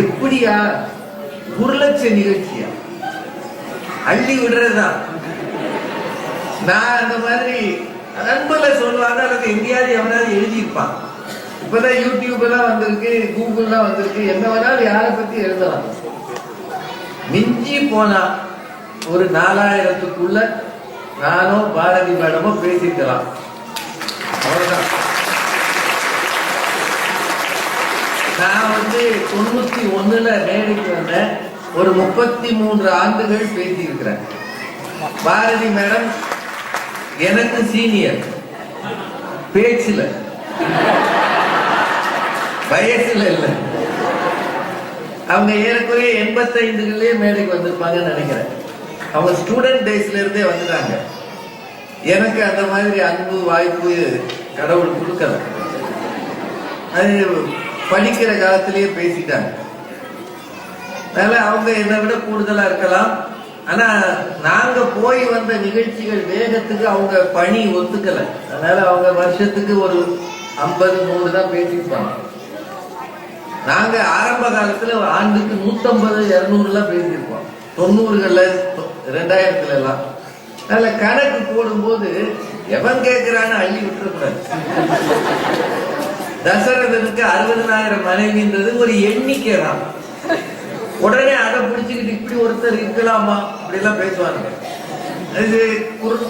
எப்படியா குரலட்ச நிகழ்ச்சியா? அள்ளி விடுறதா? நான் அந்த மாதிரி நண்பர்ல சொல்லுவாங்க அல்லது எங்கேயாவது எவனாவது எழுதியிருப்பான். இப்பதான் யூடியூப் எல்லாம் வந்திருக்கு கூகுள்லாம் வந்திருக்கு என்ன வேணாலும் யாரை பத்தி எழுதலாம். மிஞ்சி போனா ஒரு நாலாயிரத்துக்குள்ள நானோ பாரதி மேடமும் பேசிக்கலாம் அவ்வளவுதான். நான் வந்து தொண்ணூத்தி ஒண்ணுல மேடைக்கு வந்தேன். ஒரு முப்பத்தி மூன்று ஆண்டுகள் பேசியிருக்கிறேன். பாரதி மேடம் எனக்கு சீனியர். பேச்சில். வயசுல இல்ல. அவங்க ஏறக்குறைய எண்பத்தைந்துகளே மேடைக்கு வந்திருப்பாங்கன்னு நினைக்கிறேன். அவங்க ஸ்டூடெண்ட் டேஸ்ல இருந்தே வந்துட்டாங்க. எனக்கு அந்த மாதிரி அன்பு வாய்ப்பு கடவுள் கொடுக்கல. அது படிக்கிற காலத்திலேயே பேசிட்டாங்க. அதனால அவங்க என்னை விட கூடுதலா இருக்கலாம். ஆனா நாங்க போய் வந்த நிகழ்ச்சிகள் வேகத்துக்கு அவங்க பணி ஒத்துக்கல. அதனால அவங்க வருஷத்துக்கு ஒரு ஐம்பது நூறு தான் பேசியிருப்பாங்க நாங்க ஆரம்ப காலத்துல ஆண்டுக்கு நூத்தம்பது இருநூறு எல்லாம் பேசியிருப்போம். தொண்ணூறுகள்ல ரெண்டாயிரத்துல எல்லாம் அதுல கணக்கு போடும்போது எவன் கேட்கிறான்னு அள்ளி விட்டுறக்கூடாது. தசரதனுக்கு அறுபதனாயிரம் மனைவின்றது ஒரு எண்ணிக்கை தான் உடனே அதை பிடிச்சுக்கிட்டு இப்படி ஒருத்தர் இருக்கலாமா? அப்படி எல்லாம் பேசுவாங்க இது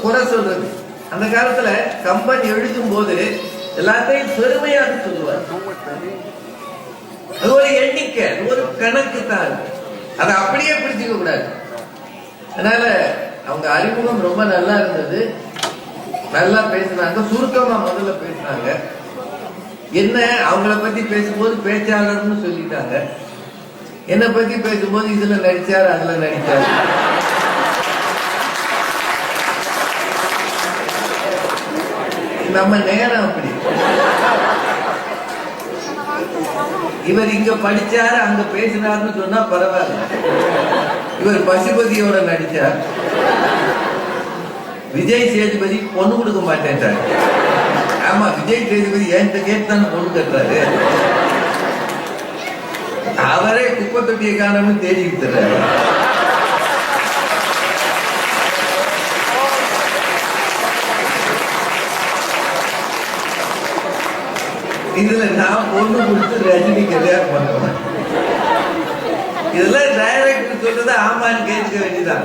குறை சொல்றது. அந்த காலத்துல கம்பன் எழுதும் போது எல்லாத்தையும் பெருமையாக சொல்லுவார். அது ஒரு எண்ணிக்கை ஒரு கணக்கு தான் அதை அப்படியே பிடிச்சிக்க கூடாது. அதனால அவங்க அறிமுகம் ரொம்ப நல்லா இருந்தது. நல்லா பேசினாங்க சுருக்கமா முதல்ல பேசினாங்க. என்ன அவங்கள பத்தி பேசும்போது பேச்சாளர்னு சொல்லிட்டாங்க. என்னை பத்தி பேசும்போது இதுல நடிச்சார் அதுல நடிச்சார் நம்ம நேரம் அப்படி. இவர் இங்க படிச்சாரு அங்க பேசினார்னு சொன்னா பரவாயில்ல. இவர் பசுபதியோட நடிச்சார். விஜய் சேதுபதி பொண்ணு கொடுக்க மாட்டேன்ட்டார். ஆமா விஜய் சேதுபதி என்கிட்ட கேட்டு தானே பொண்ணு கட்டுறாரு? அவரே குப்பை தொட்டியை காரணம்னு தேடி இருக்காரு. இதுல நான் பொண்ணு கொடுத்து ரஜினி கல்யாணம் பண்ணுவேன் இதெல்லாம் டைரக்டர் சொல்றது ஆமான்னு கேட்க வேண்டியதான்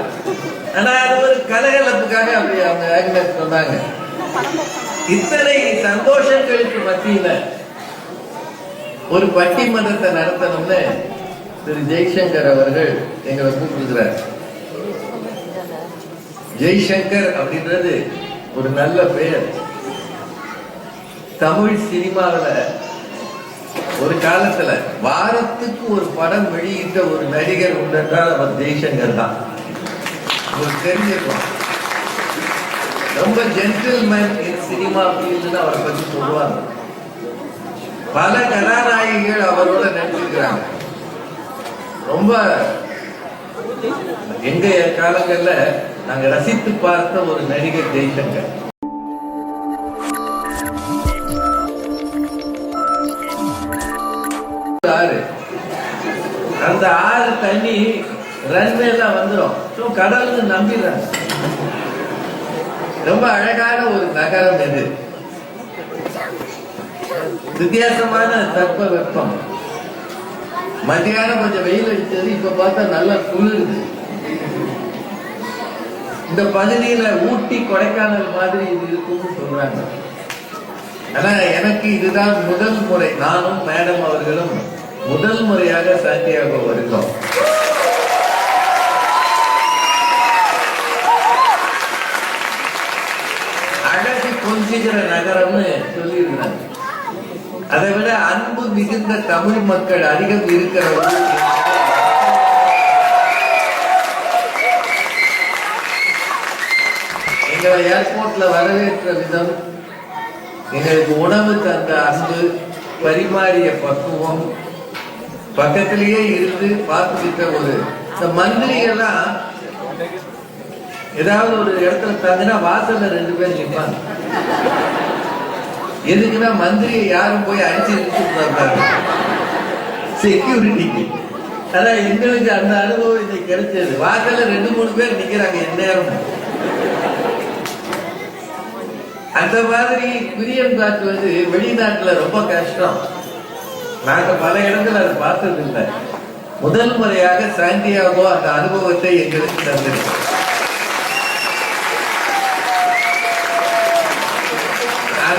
ஆனா அது ஒரு கலகலப்புக்காக அப்படி அவங்க சொன்னாங்க. இத்தனை சந்தோஷங்களுக்கு மத்தியில ஒரு பட்டிமன்றத்தை நடத்தணும்னு திரு ஜெய்சங்கர் அவர்கள் எங்களை கூப்பிடுகிறார். ஜெய்சங்கர் அப்படின்றது ஒரு நல்ல பெயர். தமிழ் சினிமாவுல ஒரு காலத்துல வாரத்துக்கு ஒரு படம் வெளியிட்ட ஒரு நடிகர் உண்டென்றால் அவர் ஜெய்சங்கர் தான். உங்களுக்கு தெரிஞ்சிருக்கும். ரொம்ப ஜென்டில்மேன் சினிமா ஃபீல்டுன்னு அவரை பத்தி சொல்லுவாங்க பல கதாநாயகிகள் அவரோட நடிச்சிருக்கிறாங்க. ரொம்ப எங்க காலங்கள்ல நாங்க ரசித்து பார்த்த ஒரு நடிகர் ஜெய்சங்கர். ஆறு. அந்த ஆறு தண்ணி ரன்வேல வந்துடும் கடல்னு நம்பிடுறாங்க. ரொம்ப அழகான ஒரு நகரம் இது. வித்தியாசமான தட்ப வெப்பம் மத்தியானம் கொஞ்சம் வெயில் அடிச்சது இப்ப பார்த்தா நல்லா குளிருது. இந்த பகுதியில ஊட்டி கொடைக்கானல் மாதிரி இது இருக்கும்னு சொல்றாங்க. ஆனா எனக்கு இதுதான் முதல் முறை. நானும் மேடம் அவர்களும் முதல் முறையாக சாண்டியாகோ வருகிறோம் அழகு கொஞ்சுகிற நகரம்னு சொல்லியிருந்தாங்க அதை விட அன்பு மிகுந்த தமிழ் மக்கள் அதிகம் இருக்கிறவங்க எங்களை ஏர்போர்ட்ல வரவேற்ற விதம் எங்களுக்கு உணவு தந்த அன்பு பரிமாறிய பக்குவம் பக்கத்திலேயே இருந்து பார்த்துக்கிட்ட ஒரு இந்த மந்திரிகள்லாம் ஏதாவது ஒரு இடத்துல தங்கினா வாசல்ல ரெண்டு பேர் நிற்பாங்க எதுக்குன்னா மந்திரியை யாரும் போய் அடிச்சு இழுத்துட்டு செக்யூரிட்டிக்கு ஆனா எங்களுக்கு அந்த அனுபவம் இது கிடைச்சது. வாசல்ல ரெண்டு மூணு பேர் நிக்கிறாங்க எந்நேரம் அந்த மாதிரி குரியம் காற்று வந்து வெளிநாட்டுல ரொம்ப கஷ்டம். நாங்க பல இடத்துல அதை பார்த்தது இல்லை முதல் முறையாக சாண்டியாகோ அந்த அனுபவத்தை எங்களுக்கு தந்திருக்கோம்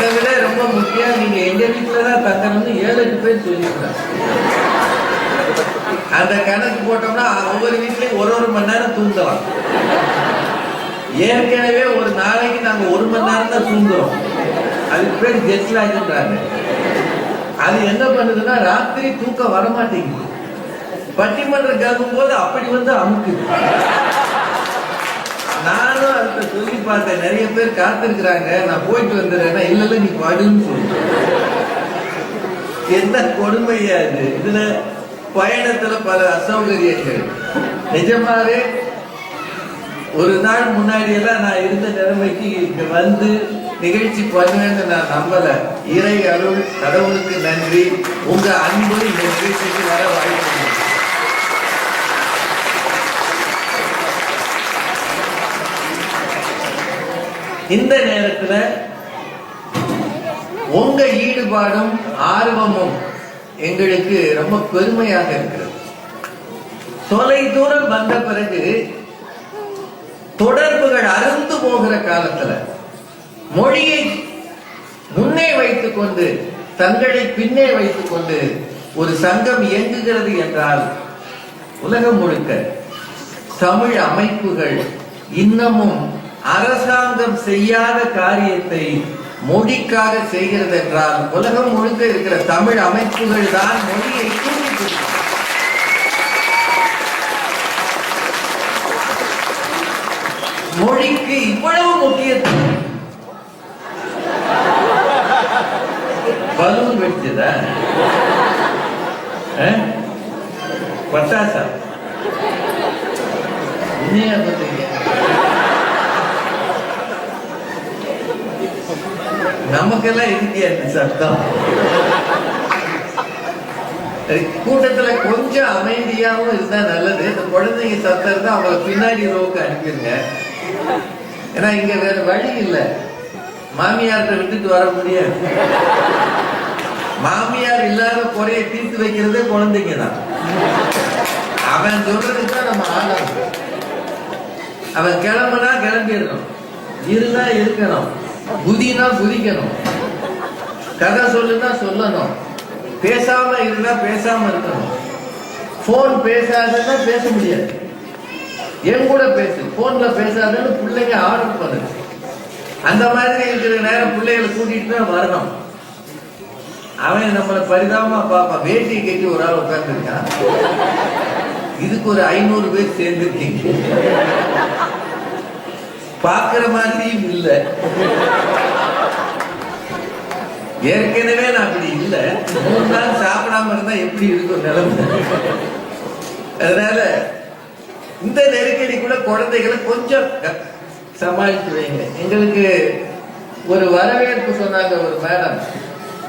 அதை விட ரொம்ப முக்கியம் நீங்க எங்க வீட்டுல தான் தங்கணும்னு ஏழு எட்டு பேர் சொல்லியிருக்காங்க. அந்த கணக்கு போட்டோம்னா ஒவ்வொரு வீட்லயும் ஒரு ஒரு மணி நேரம் தூங்கலாம். ஏற்கனவே ஒரு நாளைக்கு நாங்க ஒரு மணி நேரம் தான் தூங்குறோம். அதுக்கு பேர் ஜெட் லாக்ன்றாங்க அது என்ன பண்ணுதுன்னா ராத்திரி தூக்கம் வர மாட்டேங்குது பட்டிமன்றம் கேட்கும் போது அப்படி வந்து அமுக்குது. நானும் அதுக்கு சொல்லி பார்த்தேன். நிறைய பேர் காத்திருக்கிறாங்க. நான் போயிட்டு வந்துடுறேன்னா இல்ல இல்ல நீ படுன்னு சொல்லு என்ன கொடுமையா இது? இதுல பயணத்துல பல அசௌகரியங்கள். நிஜமாவே ஒரு நாள் முன்னாடி எல்லாம் நான் இருந்த நிலைமைக்கு இங்க வந்து நிகழ்ச்சி பண்ணுவேன்னு நான் நம்பல. இறை அருள் கடவுளுக்கு நன்றி. உங்க அன்பு இந்த நிகழ்ச்சிக்கு வர வாய்ப்பு இந்த நேரத்துல உங்க ஈடுபாடும் ஆர்வமும் எங்களுக்கு ரொம்ப பெருமையாக இருக்கிறது. தொலை தூரம் வந்த பிறகு தொடர்புகள் அறுந்து போகிற காலத்துல மொழியை முன்னே வைத்துக் கொண்டு தங்களை பின்னே வைத்துக் கொண்டு ஒரு சங்கம் இயங்குகிறது என்றால் உலகம் முழுக்க தமிழ் அமைப்புகள் இன்னமும் அரசாங்கம் செய்யாத காரியத்தை மொழிக்காக செய்கிறது என்றால் உலகம் முழுக்க இருக்கிற தமிழ் அமைப்புகள் தான் மொழியை மொழிக்கு இவ்வளவு முக்கியத்துவம். பலூன் வெடிச்சதா? அஹ்? பட்டாசா? உண்மையா நமக்கெல்லாம் இந்தியா அந்த சத்தம். கூட்டத்துல கொஞ்சம் அமைதியாவும் இருந்தா நல்லது. இந்த குழந்தைங்க சத்தம் இருந்தா அவங்கள பின்னாடி ரோவுக்கு அனுப்பிடுங்க. ஏன்னா இங்க வேற வழி இல்லை. மாமியார்கிட்ட விட்டுட்டு வர முடியாது. மாமியார் இல்லாத குறைய தீர்த்து வைக்கிறதே குழந்தைங்க தான். அவன் சொல்றதுக்கு தான் நம்ம ஆளாகும். அவன் கிளம்புனா கிளம்பிடணும். இருந்தா இருக்கணும். புதினா புதிக்கணும். கதை சொல்லுனா சொல்லணும். பேசாம இருந்தா பேசாம இருக்கணும். போன் பேசாதுன்னா பேச முடியாது. என் கூட பேசு. போன்ல பேசாதுன்னு பிள்ளைங்க ஆர்டர் பண்ணுது அந்த மாதிரி இருக்கிற நேரம் பிள்ளைகளை கூட்டிட்டு தான் வரணும். அவன் நம்மளை பரிதாபமா பார்ப்பான். வேட்டியை கட்டி ஒரு ஆள் உட்காந்துருக்கான் இதுக்கு ஒரு ஐநூறு பேர் சேர்ந்துருக்கீங்க. பார்க்கிற மாதிரியும் இல்லை. ஏற்கனவே நான் அப்படி இல்லை. மூணு நாள் சாப்பிடாம இருந்தா எப்படி இருக்கும் நிலைமை? அதனால இந்த நெருக்கடிக்குள்ள குழந்தைகளை கொஞ்சம் சமாளித்து வைங்க. எங்களுக்கு ஒரு வரவேற்பு சொன்னாங்க ஒரு மேடம்.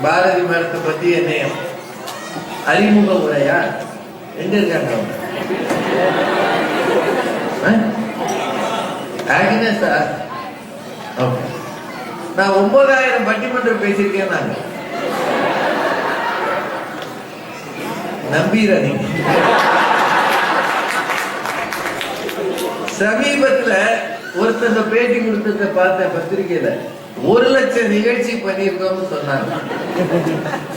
பாரதி மேடத்தை பத்தி என்னை அறிமுக உரையா? எங்க இருக்காங்க அவங்க? ஆகினே சார் ஓகே. நான் ஒன்பதாயிரம் பட்டிமன்றம் பேசியிருக்கேன் நாங்க நம்பீரா சமீபத்துல ஒருத்தர் பேட்டி கொடுத்தத பார்த்தேன் பத்திரிக்கையில ஒரு லட்சம் நிகழ்ச்சி பண்ணியிருக்கோம்னு சொன்னாங்க.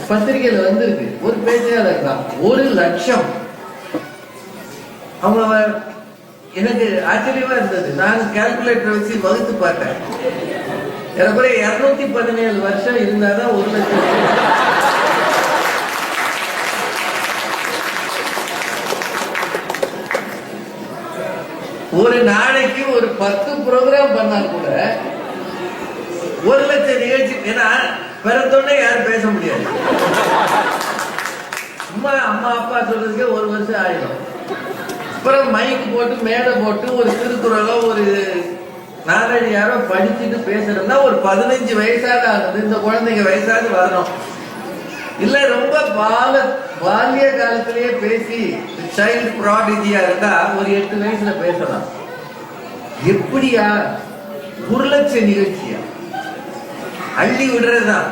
பத்திரிக்கையில வந்திருக்கு. ஒரு பேச்சாளர் தான். ஒரு லட்சம். அவங்க எனக்கு ஆச்சரியமா இருந்தது. நான் கால்குலேட்டர் வச்சு வகுத்து பார்த்தேன். ஏறக்குறைய இருநூத்தி பதினேழு வருஷம் இருந்தாதான் ஒரு லட்சம் ஒரு நாளைக்கு ஒரு பத்து ப்ரோக்ராம் பண்ணா கூட ஒரு லட்சம் நிகழ்ச்சி ஏன்னா பிறந்தோடனே யாரும் பேச முடியாது. சும்மா அம்மா அப்பா சொல்றதுக்கே ஒரு வருஷம் ஆயிடும். அப்புறம் மைக் போட்டு மேடை போட்டு ஒரு திருக்குறளோ ஒரு நாலடி யாரோ படிச்சுட்டு பேசணும்னா ஒரு பதினஞ்சு வயசாக ஆகுது. இந்த குழந்தைங்க வயசாக வரணும். இல்ல ரொம்ப பால பால்ய காலத்திலேயே பேசி சைல்டு ப்ராடிஜியா இருந்தா ஒரு எட்டு வயசுல பேசலாம். எப்படியா? குருலட்ச நிகழ்ச்சியா? அள்ளி விடுறதுதான்.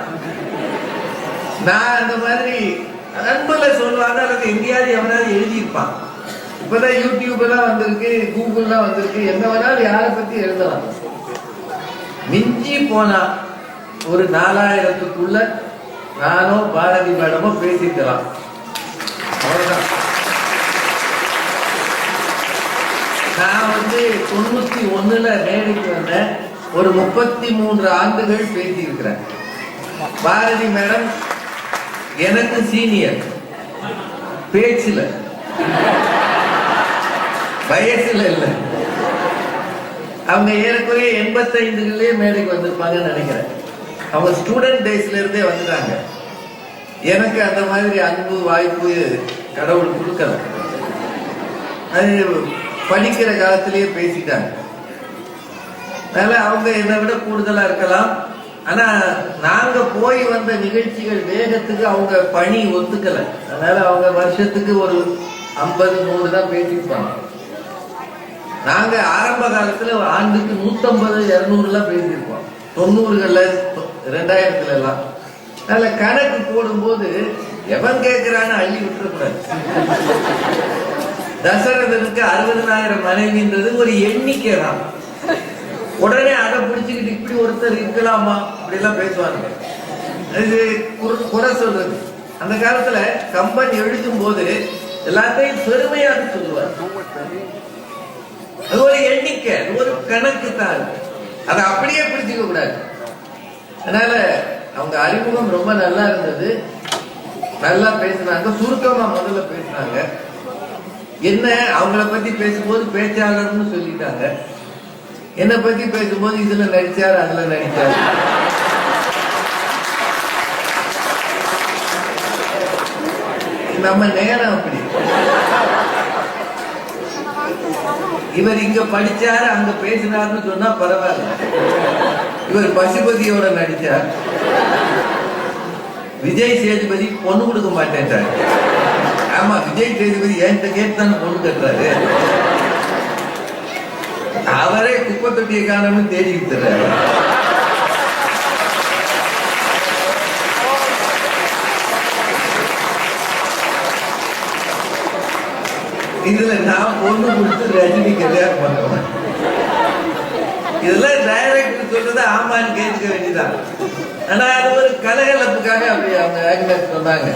நான் அந்த மாதிரி நண்பர்ல சொல்லுவாங்க அல்லது எங்கேயாவது எவனாவது எழுதியிருப்பான். இப்பதான் யூடியூப் எல்லாம் வந்திருக்கு கூகுள் எல்லாம் வந்திருக்கு. என்ன வேணாலும் யாரை பத்தி எழுதலாம். மிஞ்சி போனா ஒரு நாலாயிரத்துக்குள்ள நானோ பாரதி மேடமோ பேசிக்கலாம். அவ்வளவுதான். நான் வந்து தொண்ணூத்தி ஒண்ணுல மேடைக்கு வந்தேன். ஒரு முப்பத்தி மூன்று ஆண்டுகள் பேசியிருக்கிறேன். பாரதி மேடம் எனக்கு சீனியர் பேச்சில். வயசுல இல்ல. அவங்க ஏறக்குறைய எண்பத்தைந்துகளே மேடைக்கு வந்திருப்பாங்கன்னு நினைக்கிறேன். அவங்க ஸ்டூடெண்ட் டேஸ்ல இருந்தே வந்துட்டாங்க. எனக்கு அந்த மாதிரி அன்பு வாய்ப்பு கடவுள் கொடுக்கல. அது படிக்கிற காலத்திலேயே பேசிட்டாங்க. அதனால அவங்க என்னை விட கூடுதலா இருக்கலாம். ஆனா நாங்க போய் வந்த நிகழ்ச்சிகள் வேகத்துக்கு அவங்க பணி ஒத்துக்கல. அதனால அவங்க வருஷத்துக்கு ஒரு ஐம்பது நூறு தான் பேசியிருப்பாங்க நாங்க ஆரம்ப காலத்துல ஆண்டுக்கு நூற்றம்பது இருநூறு எல்லாம் பேசியிருப்போம். தொண்ணூறுகள்ல ரெண்டாயிரத்துல எல்லாம் அதுல கணக்கு போடும்போது எவன் கேட்கிறான்னு அள்ளி விட்டுறக்கூடாது. தசரதனுக்கு அறுபதனாயிரம் மனைவின்றது ஒரு எண்ணிக்கை தான். உடனே அதை பிடிச்சுக்கிட்டு இப்படி ஒருத்தர் இருக்கலாமா? அப்படி எல்லாம் பேசுவாங்க இது குறை சொல்றது. அந்த காலத்துல கம்பன் எழுதும் போது எல்லாத்தையும் பெருமையாக சொல்லுவார். அது ஒரு எண்ணிக்கை அது ஒரு கணக்கு தான். அதை அப்படியே பிடிச்சிக்க கூடாது. அதனால அவங்க அறிமுகம் ரொம்ப நல்லா இருந்தது. நல்லா பேசினாங்க சுருக்கமா முதல்ல பேசினாங்க. என்ன அவங்கள பத்தி பேசும்போது பேச்சாளர்னு சொல்லிட்டாங்க. என்னை பத்தி பேசும்போது இதுல நடிச்சாரு அதுல நடிச்சார் நம்ம நேரம் அப்படி. இவர் இங்க படிச்சாரு அங்க பேசினார்னு சொன்னா பரவாயில்ல. இவர் பசுபதியோட நடிச்சார். விஜய் சேதுபதி பொண்ணு கொடுக்க மாட்டேன்றாரு. ஆமா விஜய் சேதுபதி என்கிட்ட கேட்டு தானே பொண்ணு கட்டுறாரு? அவரே குப்பை தொட்டியை காரணம்னு தேடி இருக்காரு. இதுல நான் பொண்ணு கொடுத்து ரஜினி கல்யாணம் பண்ணுவேன் இதெல்லாம் டைரக்டர் சொல்றது ஆமான்னு கேட்க வேண்டியதான் ஆனா அது ஒரு கலகலப்புக்காக அப்படி அவங்க ஆக்டர் சொன்னாங்க.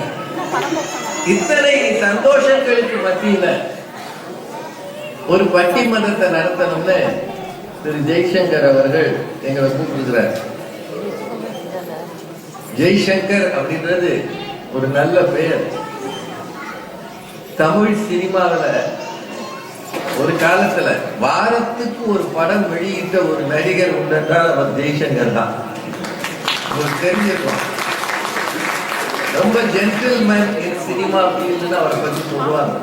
இத்தனை சந்தோஷங்களுக்கு மத்தியில ஒரு பட்டிமன்றத்தை நடத்தணும்னு திரு ஜெய்சங்கர் அவர்கள் எங்களை கூப்பிடுகிறார் ஜெய்சங்கர் அப்படின்றது ஒரு நல்ல பெயர். தமிழ் சினிமாவுல ஒரு காலத்துல வாரத்துக்கு ஒரு படம் வெளியிட்ட ஒரு நடிகர் உண்டென்றால் அவர் ஜெய்சங்கர் தான். உங்களுக்கு தெரிஞ்சிருக்கும். ரொம்ப ஜென்டில்மேன் இன் சினிமா ஃபீல்டுன்னு அவரை பத்தி சொல்லுவாங்க.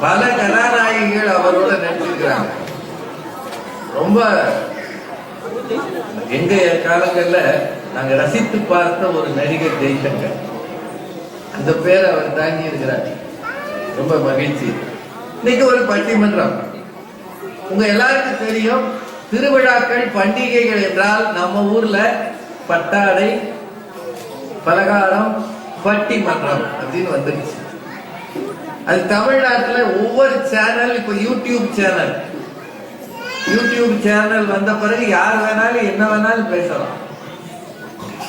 பல கதாநாயகிகள் அவரோட நடிச்சிருக்கிறாங்க. ரொம்ப எங்க காலங்கள்ல நாங்க ரசித்து பார்த்த ஒரு நடிகர் ஜெய்சங்கர். அந்த பேரை அவர் தாங்கி இருக்கிறார். ரொம்ப மகிழ்ச்சி. இன்னைக்கு ஒரு பட்டிமன்றம். உங்க எல்லாருக்கும் தெரியும் திருவிழாக்கள் பண்டிகைகள் என்றால் நம்ம ஊர்ல பட்டாடை பலகாரம் பட்டிமன்றம் அப்படின்னு வந்துருச்சு. அது தமிழ்நாட்டுல ஒவ்வொரு சேனல் இப்ப யூடியூப் சேனல் யூடியூப் சேனல் வந்த பிறகு யார் வேணாலும் என்ன வேணாலும் பேசலாம்.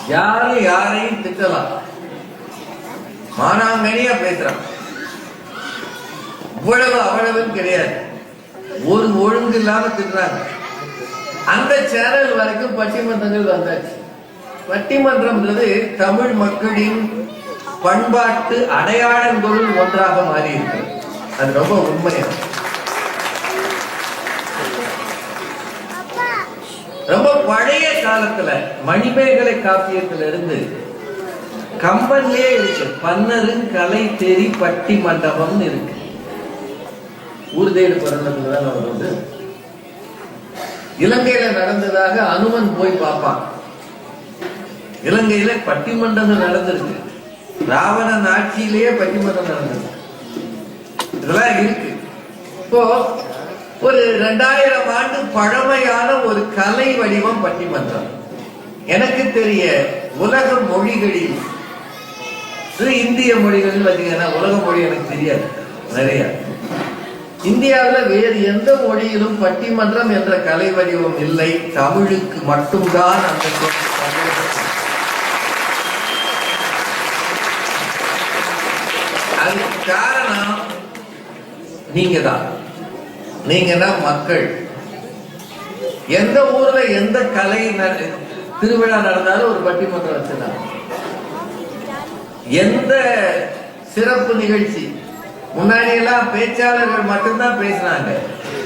யாரும் யாரையும் திட்டலாம். மானாங்கனியா பேசுறான். இவ்வளவு அவ்வளவுன்னு கிடையாது. ஒரு ஒழுங்கு இல்லாம திட்டுறாங்க. அந்த சேனல் வரைக்கும் பட்டிமன்றங்கள் வந்தாச்சு. பட்டிமன்றம்ன்றது தமிழ் மக்களின் பண்பாட்டு அடையாளங்களுள் ஒன்றாக மாறி இருக்கு அது ரொம்ப உண்மையா. ரொம்ப பழைய காலத்துல மணிமேகலை காப்பியத்துல இருந்து கம்பன்லயே இருக்கு பன்னரும் கலை தெரி பட்டி மண்டபம்னு இருக்கு. ஊர்தேடு பிறந்ததுல தான் அவர் வந்து. இலங்கையில நடந்ததாக அனுமன் போய் பார்ப்பான். இலங்கையில பட்டிமண்டபம் நடந்திருக்கு. ராவணன் ஆட்சியிலேயே பட்டிமன்றம் நடந்தது இதெல்லாம் இருக்கு. இப்போ ஒரு ரெண்டாயிரம் ஆண்டு பழமையான ஒரு கலை வடிவம் பட்டிமன்றம் எனக்கு தெரிய உலக மொழிகளில் இந்திய மொழிகள் பார்த்தீங்கன்னா உலக மொழி எனக்கு தெரியாது நிறைய. இந்தியாவில் வேறு எந்த மொழியிலும் பட்டிமன்றம் என்ற கலை வடிவம் இல்லை. தமிழுக்கு மட்டும்தான் அந்த அதுக்கு காரணம் நீங்க தான் நீங்க தான் மக்கள். எந்த ஊர்ல எந்த கலை திருவிழா நடந்தாலும் ஒரு பட்டிமன்றம் வச்சிருந்தாங்க எந்த சிறப்பு நிகழ்ச்சி? முன்னாடி எல்லாம் பேச்சாளர்கள் மட்டும்தான் பேசுறாங்க.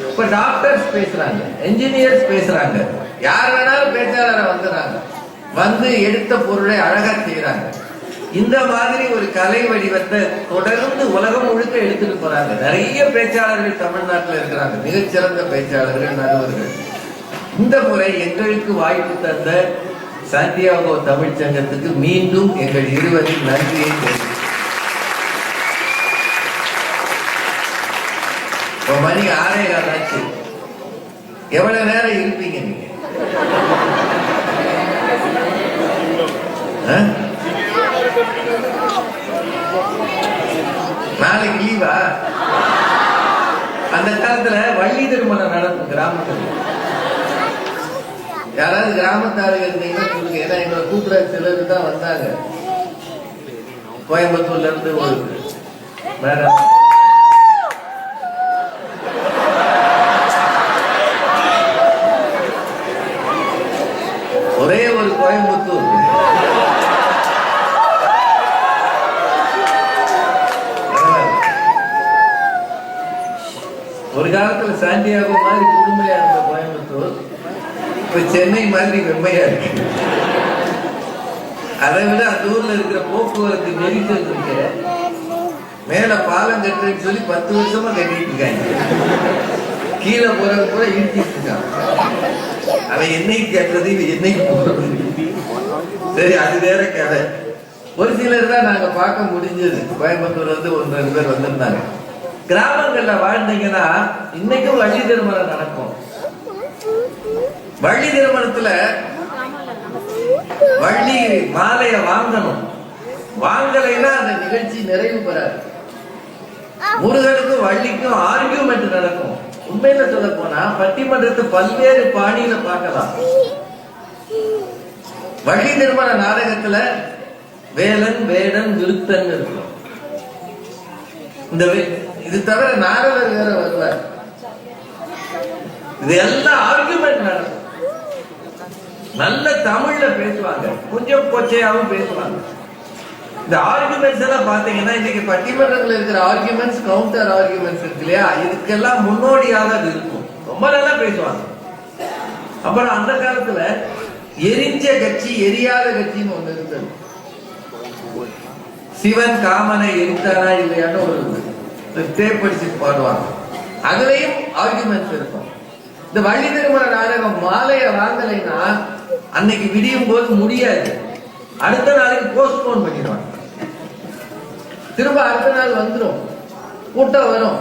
இப்ப டாக்டர்ஸ் பேசுறாங்க என்ஜினியர்ஸ் பேசுறாங்க. யார் வேணாலும் பேச்சாளரை வந்துடுறாங்க. வந்து எடுத்த பொருளை அழகா செய்யறாங்க இந்த மாதிரி ஒரு கலை வடிவத்தை தொடர்ந்து உலகம் முழுக்க எடுத்துட்டு போறாங்க. நிறைய பேச்சாளர்கள் தமிழ்நாட்டில் இருக்கிறாங்க. மிகச்சிறந்த பேச்சாளர்கள் நல்லவர்கள். இந்த முறை எங்களுக்கு வாய்ப்பு தந்த சாண்டியாகோ தமிழ் சங்கத்துக்கு மீண்டும் எங்கள் இருவரின் நன்றியை இப்போ மணி ஆறே காலாச்சு. எவ்வளவு நேரம் இருப்பீங்க நீங்க? நாளைக்கு லீவா? அந்த காலத்துல வள்ளி திருமணம் நடக்கும் கிராமத்துல. யாராவது கிராமத்தாளுங்க இருந்தீங்கன்னா சொல்லுங்க. ஏன்னா எங்களை கூப்பிட சிலர் தான் வந்தாங்க. கோயம்புத்தூர்ல இருந்து ஒரு மேடம். ஒரே ஒரு கோயம்புத்தூர். ஒரு காலத்துல சாண்டியாகோ மாதிரி குடுமையா இருந்த இப்ப சென்னை மாதிரி வெம்மையா இருக்கு. அதை விட அந்த ஊர்ல இருக்கிற போக்குவரத்து நெரிசல் இருக்கு. மேல பாலம் கட்டுறேன்னு சொல்லி பத்து வருஷமா கட்டிட்டு இருக்காங்க. கீழே போறது கூட இடிச்சிட்டு இருக்கான் அவன் என்னைக்கு கட்டுறது இது என்னைக்கு போறது சரி அது வேற கதை. ஒரு சிலர் தான் நாங்க பார்க்க முடிஞ்சது. கோயம்புத்தூர் வந்து ஒரு ரெண்டு பேர் வந்திருந்தாங்க. கிராமங்கள்ல வாழ்ந்தீங்கன்னா இன்னைக்கும் வழி திருமணம் நடக்கும். வள்ளி திருமணத்துல வள்ளி மாலைய வாங்கணும். வாங்கலைன்னா அந்த நிகழ்ச்சி நிறைவு பெறாது. முருகனுக்கும் வள்ளிக்கும் ஆர்கியூமெண்ட் நடக்கும். உண்மையில சொல்ல போனா பட்டிமன்றத்தை பல்வேறு பாணியில பார்க்கலாம். வள்ளி திருமண நாடகத்துல வேலன் வேடன் விருத்தன் இருக்கும் இந்த வே- இது தவிர நாரதர் வேற வருவார். இது எல்லாம் ஆர்கியூமெண்ட் நடக்கும். நல்ல தமிழ்ல பேசுவாங்க. கொஞ்சம் கொச்சையாவும் பேசுவாங்க. இந்த ஆர்குமெண்ட்ஸ் எல்லாம் பாத்தீங்கன்னா இன்னைக்கு பட்டிமன்றத்தில் இருக்கிற ஆர்குமெண்ட்ஸ் கவுண்டர் ஆர்குமெண்ட்ஸ் இருக்கு இல்லையா? இதுக்கெல்லாம் முன்னோடியாக அது இருக்கும். ரொம்ப நல்லா பேசுவாங்க. அப்புறம் அந்த காலத்துல எரிஞ்ச கட்சி எரியாத கட்சின்னு ஒண்ணு இருந்தது. சிவன் காமனை எரித்தானா இல்லையான்னு ஒரு தேப்படிச்சு பாடுவாங்க. அதுலயும் ஆர்குமெண்ட்ஸ் இருக்கும். இந்த வள்ளி திருமண நாடகம் மாலையை வாங்கலைன்னா அன்னைக்கு விடியும் போது முடியாது. அடுத்த நாளைக்கு போஸ்ட்போன் பண்ணிடுவாங்க. திரும்ப அடுத்த நாள் வந்துடும் கூட்டம் வரும்.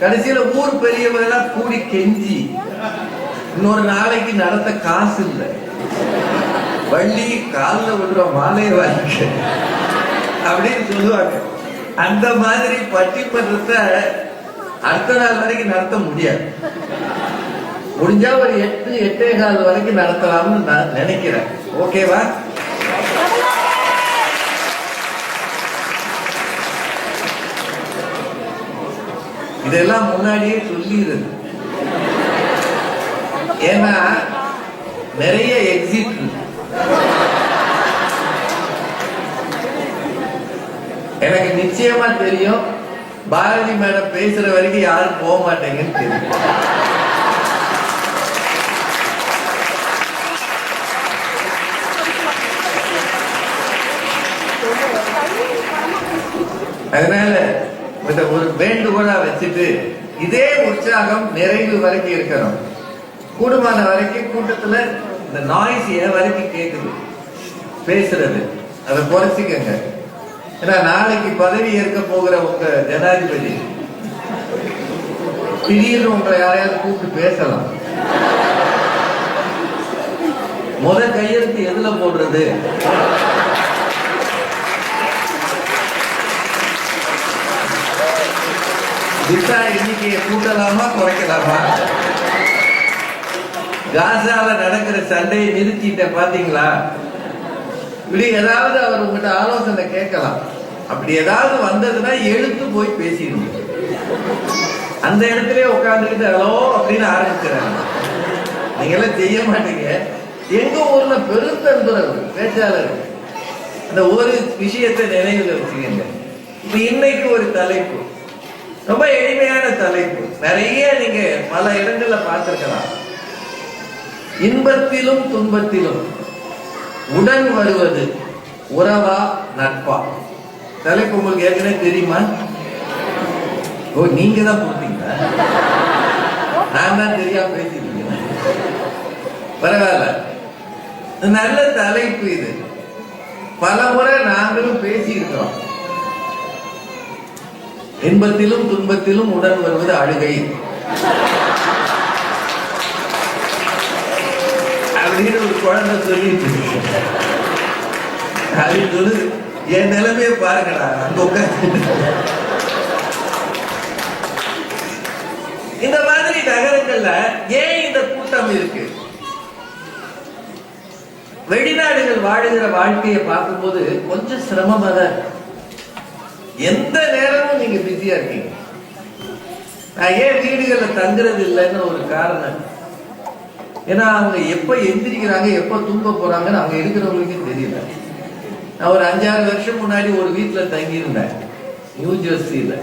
கடைசியில ஊர் பெரியவங்க எல்லாம் கூடி கெஞ்சி இன்னொரு நாளைக்கு நடத்த காசு இல்லை. வள்ளி காலில் விடுற மாலையை வாங்கிக்க. அப்படின்னு சொல்லுவாங்க. அந்த மாதிரி பட்டிமன்றத்தை அடுத்த நாள் வரைக்கும் நடத்த முடியாது. முடிஞ்சா ஒரு எட்டு எட்டே கால் வரைக்கும் நடத்தலாம்னு நான் நினைக்கிறேன். ஓகேவா இதெல்லாம் முன்னாடியே சொல்லிடுது ஏன்னா நிறைய எக்ஸிட் எனக்கு நிச்சயமா தெரியும் பாரதி மேடம் பேசுற வரைக்கும் யாரும் போக மாட்டேங்கன்னு தெரியும். அதனால இந்த ஒரு வேண்டுகோளா வச்சுட்டு இதே உற்சாகம் நிறைவு வரைக்கும் இருக்கணும். கூடுமான வரைக்கும் கூட்டத்துல இந்த நாய்ஸ் ஏன் வரைக்கும் கேக்குது. பேசுறது. அதை குறைச்சிக்கங்க. ஏன்னா நாளைக்கு பதவி ஏற்க போகிற உங்க ஜனாதிபதி திடீர்னு உங்களை யாரையாவது கூப்பிட்டு பேசலாம். முத கையெழுத்து எதுல போடுறது? விசா எண்ணிக்கையை கூட்டலாமா குறைக்கலாமா காசால நடக்கிற சண்டையை நிறுத்திட்ட பாத்தீங்களா இப்படி ஏதாவது அவர் உங்ககிட்ட ஆலோசனை கேட்கலாம் அப்படி ஏதாவது வந்ததுன்னா எழுத்து போய் பேசிடுங்க அந்த இடத்துல உட்காந்துக்கிட்டு ஹலோ அப்படின்னு ஆரம்பிக்கிறாங்க நீங்க எல்லாம் செய்ய மாட்டீங்க எங்க ஊர்ல பெருந்தன்புறர் பேச்சாளர் அந்த ஒரு விஷயத்தை நினைவில் வச்சுக்கங்க இன்னைக்கு ஒரு தலைப்பு ரொம்ப எளிமையான தலைப்பு. நிறைய நீங்க பல இடங்கள்ல பார்த்திருக்கலாம். இன்பத்திலும் துன்பத்திலும் உடன் வருவது உறவா நட்பா? தலைப்பு உங்களுக்கு ஏற்கனவே தெரியுமா? ஓ நீங்க தான் கொடுத்தீங்களா நான் தான் தெரியாம பேசிட்டு பரவாயில்ல. நல்ல தலைப்பு இது. பல முறை நாங்களும் பேசியிருக்கிறோம். இன்பத்திலும் துன்பத்திலும் உடன் வருவது அழுகை. அப்படின்னு ஒரு குழந்தை சொல்லிட்டு அப்படின்னு சொல்லு என் நிலைமையை பாருங்கடா அங்க இந்த மாதிரி நகரங்கள்ல ஏன் இந்த கூட்டம் இருக்கு? வெளிநாடுகள் வாழுகிற வாழ்க்கையை பார்க்கும்போது கொஞ்சம் சிரமமாக தான் இருக்கு. எந்த நேரமும் நீங்க பிஸியா இருக்கீங்க. நான் ஏன் வீடுகள்ல தங்குறது இல்லைன்னு ஒரு காரணம். ஏன்னா அவங்க எப்ப எந்திரிக்கிறாங்க எப்ப தூங்க போறாங்கன்னு அவங்க இருக்கிறவங்களுக்கு தெரியல. நான் ஒரு அஞ்சாறு வருஷம் முன்னாடி ஒரு வீட்டுல தங்கியிருந்தேன். நியூ ஜெர்சியில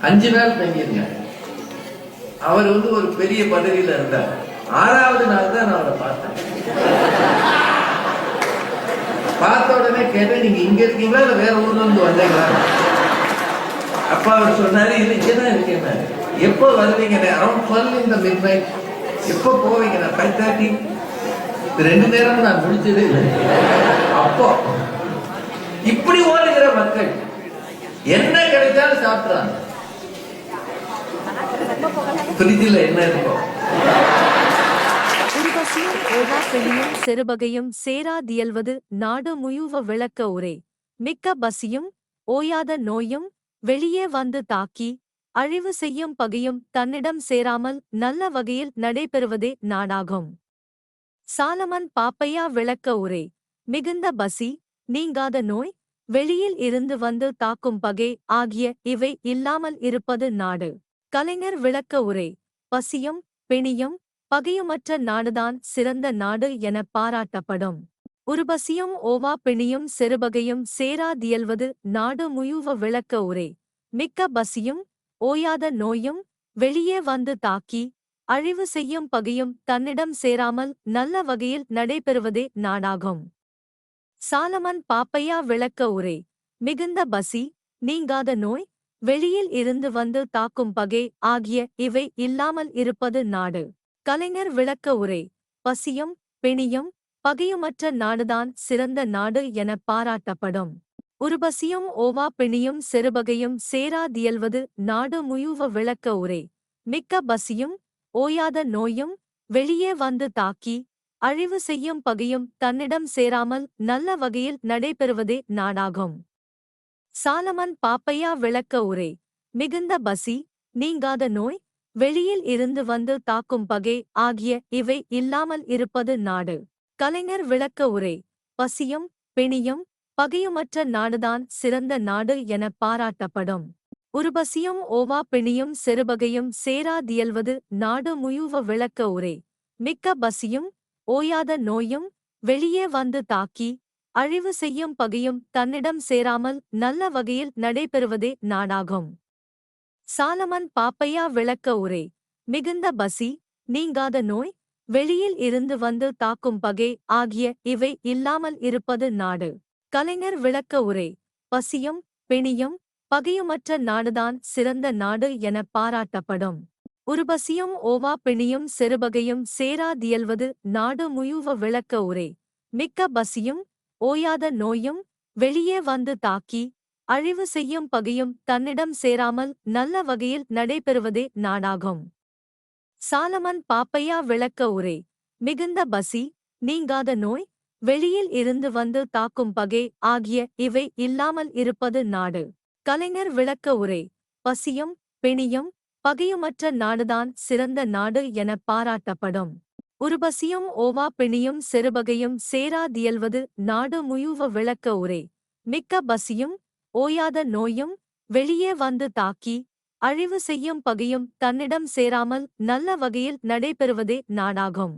அஞ்சு நாள் தங்கியிருந்தேன். அவர் வந்து ஒரு பெரிய பதவியில இருந்தார். ஆறாவது நாள் தான் நான் அவரை பார்த்தேன். பார்த்த உடனே கேட்டேன் நீங்க இங்க இருக்கீங்களா இல்ல வேற ஊர்ல இருந்து வந்தீங்களா? அப்பா அவர் சொன்னாரு இது இங்கதான் இருக்கேன் எப்போ வருவீங்க? அரௌண்ட் டுவெல் இந்த மிட் நைட் எப்போ போவீங்க? நான் ஃபைவ் தேர்ட்டி ரெண்டு நேரம் நான் முடிச்சதே. இல்லை அப்போ இப்படி ஓடுகிற மக்கள் என்ன கிடைச்சாலும் சாப்பிட்றாங்க ஃப்ரிட்ஜில் என்ன இருக்கும் உருவசியும் ஓவா செருபகையும் சேராதியல்வது நாடு முயுவ விளக்க உரே. மிக்க பசியும் ஓயாத நோயும் வெளியே வந்து தாக்கி அழிவு செய்யும் பகையும் தன்னிடம் சேராமல் நல்ல வகையில் நடைபெறுவதே நாடாகும். சாலமன் பாப்பையா விளக்க உரே. மிகுந்த பசி நீங்காத நோய் வெளியில் இருந்து வந்து தாக்கும் பகை ஆகிய இவை இல்லாமல் இருப்பது நாடு. கலைஞர் விளக்க உரை. பசியும் பிணியும் பகையுமற்ற நாடுதான் சிறந்த நாடு என பாராட்டப்படும். உருபசியும் ஓவா பிணியும் செருபகையும் சேராதியல்வது நாடு முயுவ விளக்க உரை. மிக்க பசியும் ஓயாத நோயும் வெளியே வந்து தாக்கி அழிவு செய்யும் பகையும் தன்னிடம் சேராமல் நல்ல வகையில் நடைபெறுவதே நாடாகும். சாலமன் பாப்பையா விளக்க உரை. மிகுந்த பசி நீங்காத நோய் வெளியில் இருந்து வந்து தாக்கும் பகை ஆகிய இவை இல்லாமல் இருப்பது நாடு. கலைஞர் விளக்க உரை பசியும் பிணியும் பகையுமற்ற நாடுதான் சிறந்த நாடு என பாராட்டப்படும். உருபசியும் ஓவா பிணியும் செருபகையும் சேராதியல்வது நாடு முயுவ விளக்க உரை. மிக்க பசியும் ஓயாத நோயும் வெளியே வந்து தாக்கி அழிவு செய்யும் பகையும் தன்னிடம் சேராமல் நல்ல வகையில் நடைபெறுவதே நாடாகும். சாலமன் பாப்பையா விளக்க உரை. மிகுந்த பசி நீங்காத நோய் வெளியில் இருந்து வந்து தாக்கும் பகை ஆகிய இவை இல்லாமல் இருப்பது நாடு. கலைஞர் விளக்க உரை பசியும் பிணியும் பகையுமற்ற நாடுதான் சிறந்த நாடு என பாராட்டப்படும். உருபசியும் ஓவா பிணியும் செருபகையும் சேராதியல்வது நாடு முயுவ விளக்க உரை. மிக்க பசியும் ஓயாத நோயும் வெளியே வந்து தாக்கி அழிவு செய்யும் பகையும் தன்னிடம் சேராமல் நல்ல வகையில் நடைபெறுவதே நாடாகும். சாலமன் பாப்பையா விளக்க உரை. மிகுந்த பசி நீங்காத நோய் வெளியில் இருந்து வந்து தாக்கும் பகை ஆகிய இவை இல்லாமல் இருப்பது நாடு. கலைஞர் விளக்க உரை. பசியும் பிணியும் பகையுமற்ற நாடுதான் சிறந்த நாடு என பாராட்டப்படும். உருபசியும் ஓவா பிணியும் செருபகையும் சேராதியல்வது நாடு முயுவ விளக்க உரை. மிக்க பசியும் ஓயாத நோயும் வெளியே வந்து தாக்கி அழிவு செய்யும் பகையும் தன்னிடம் சேராமல் நல்ல வகையில் நடைபெறுவதே நாடாகும். சாலமன் பாப்பையா விளக்க உரை. மிகுந்த பசி நீங்காத நோய் வெளியில் இருந்து வந்து தாக்கும் பகை ஆகிய இவை இல்லாமல் இருப்பது நாடு. கலைஞர் விளக்க உரை. பசியும் பிணியும் பகையுமற்ற நாடுதான் சிறந்த நாடு என பாராட்டப்படும். உருபசியும் ஓவா பிணியும் செருபகையும் சேராதியல்வது நாடு முயுவ விளக்க உரை. மிக்க பசியும் ஓயாத நோயும் வெளியே வந்து தாக்கி அழிவு செய்யும் பகையும் தன்னிடம் சேராமல் நல்ல வகையில் நடைபெறுவதே நாடாகும்.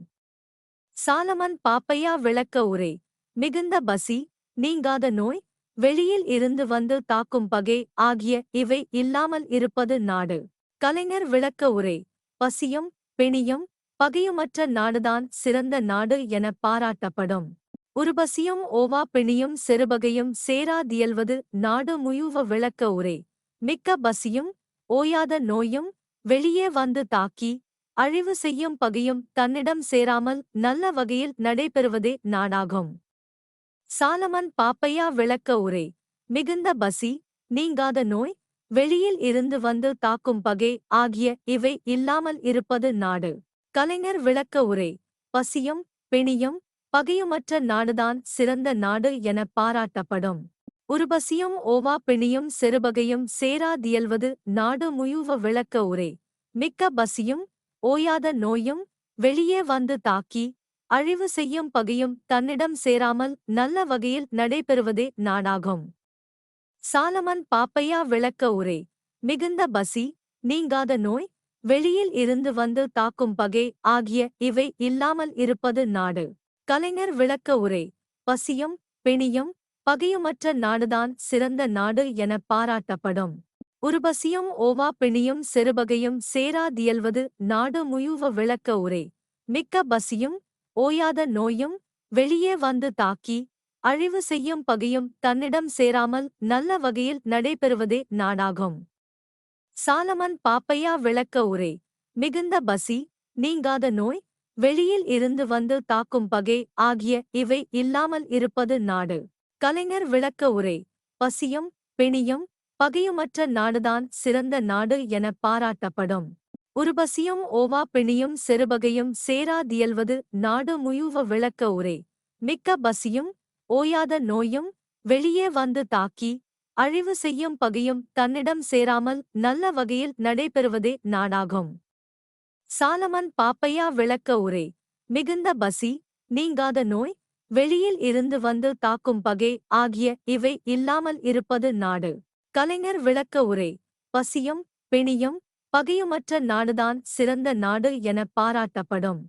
சாலமன் பாப்பையா விளக்க உரை மிகுந்த பசி நீங்காத நோய் வெளியில் இருந்து வந்து தாக்கும் பகை ஆகிய இவை இல்லாமல் இருப்பது நாடு. கலைஞர் விளக்க உரை பசியும் பிணியும் பகையுமற்ற நாடுதான் சிறந்த நாடு என பாராட்டப்படும். உருபசியும் ஓவா பிணியும் செருபகையும் சேராதியல்வது நாடு முயுவ விளக்க உரை. மிக்க பசியும் ஓயாத நோயும் வெளியே வந்து தாக்கி அழிவு செய்யும் பகையும் தன்னிடம் சேராமல் நல்ல வகையில் நடைபெறுவதே நாடாகும் சாலமன் பாப்பையா விளக்க உரை. மிகுந்த பசி நீங்காத நோய் வெளியில் இருந்து வந்து தாக்கும் பகை ஆகிய இவை இல்லாமல் இருப்பது நாடு. கலைஞர் விளக்க உரை. பசியும் பிணியும் பகையுமற்ற நாடுதான் சிறந்த நாடு என பாராட்டப்படும். உருபசியும் ஓவா பிணியும் செருபகையும் சேராதியல்வது நாடு முயுவ விளக்க உரை. மிக்க பசியும் ஓயாத நோயும் வெளியே வந்து தாக்கி அழிவு செய்யும் பகையும் தன்னிடம் சேராமல் நல்ல வகையில் நடைபெறுவதே நாடாகும். சாலமன் பாப்பையா விளக்க உரை. மிகுந்த பசி நீங்காத நோய் வெளியில் இருந்து வந்து தாக்கும் பகை ஆகிய இவை இல்லாமல் இருப்பது நாடு. கலைஞர் விளக்க உரை பசியும் பிணியும் பகையுமற்ற நாடுதான் சிறந்த நாடு என பாராட்டப்படும். உருபசியும் ஓவா பிணியும் செருபகையும் சேராதியல்வது நாடு முயுவ விளக்க உரை மிக்க பசியும் ஓயாத நோயும் வெளியே வந்து தாக்கி அழிவு செய்யும் பகையும் தன்னிடம் சேராமல் நல்ல வகையில் நடைபெறுவதே நாடாகும். சாலமன் பாப்பையா விளக்க உரை மிகுந்த பசி நீங்காத நோய் வெளியில் இருந்து வந்து தாக்கும் பகை ஆகிய இவை இல்லாமல் இருப்பது நாடு. கலைஞர் விளக்க உரை பசியும் பிணியும் பகையுமற்ற நாடுதான் சிறந்த நாடு என பாராட்டப்படும். உருபசியும் ஓவா பிணியும் செருபகையும் சேராதியல்வது நாடு முயுவ விளக்க உரை. மிக்க பசியும் ஓயாத நோயும் வெளியே வந்து தாக்கி அழிவு செய்யும் பகையும் தன்னிடம் சேராமல் நல்ல வகையில் நடைபெறுவதே நாடாகும். சாலமன் பாப்பையா விளக்க உரை. மிகுந்த பசி நீங்காத நோய் வெளியில் இருந்து வந்து தாக்கும் பகை ஆகிய இவை இல்லாமல் இருப்பது நாடு. கலைஞர் விளக்க உரை. பசியும் பிணியும் பகையுமற்ற நாடுதான் சிறந்த நாடு என பாராட்டப்படும்.